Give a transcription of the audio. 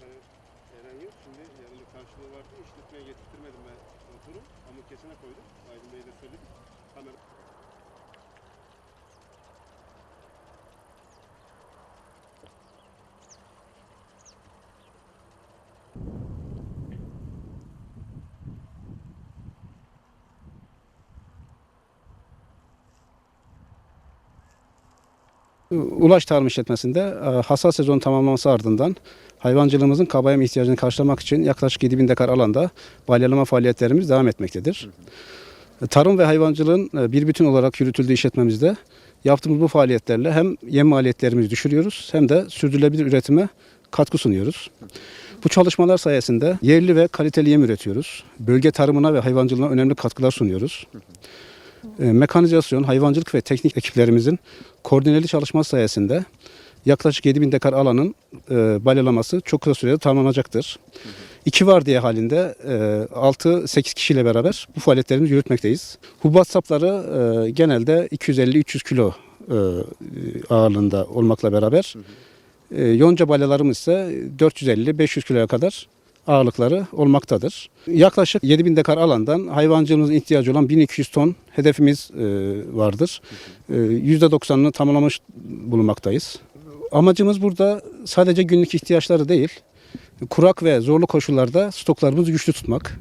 hani Eren yok. Şimdi yanında karşılığı var diye işletmeye getirtmedim ben motoru. Amukesine koydum. Aydın Bey de söyledi. Kamera Ulaş Tarım İşletmesi'nde e, hasat sezon tamamlaması ardından hayvancılığımızın kabayem ihtiyacını karşılamak için yaklaşık 7000 dekar alanda balyalama faaliyetlerimiz devam etmektedir. Tarım ve hayvancılığın e, bir bütün olarak yürütüldüğü işletmemizde yaptığımız bu faaliyetlerle hem yem maliyetlerimizi düşürüyoruz hem de sürdürülebilir üretime katkı sunuyoruz. Bu çalışmalar sayesinde yerli ve kaliteli yem üretiyoruz. Bölge tarımına ve hayvancılığına önemli katkılar sunuyoruz. E, Mekanizasyon, hayvancılık ve teknik ekiplerimizin koordineli çalışması sayesinde yaklaşık 7000 dekar alanın e, balyalaması çok kısa sürede tamamlanacaktır. İki var diye halinde e, 6-8 kişiyle beraber bu faaliyetlerimizi yürütmekteyiz. Hububat sapları e, genelde 250-300 kilo e, ağırlığında olmakla beraber e, yonca balyalarımız ise 450-500 kiloya kadar ağırlıkları olmaktadır. Yaklaşık 7000 dekar alandan hayvancılığımızın ihtiyacı olan 1200 ton hedefimiz e, vardır. E, %90'ını tamamlamış bulunmaktayız. Amacımız burada sadece günlük ihtiyaçları değil, kurak ve zorlu koşullarda stoklarımızı güçlü tutmak.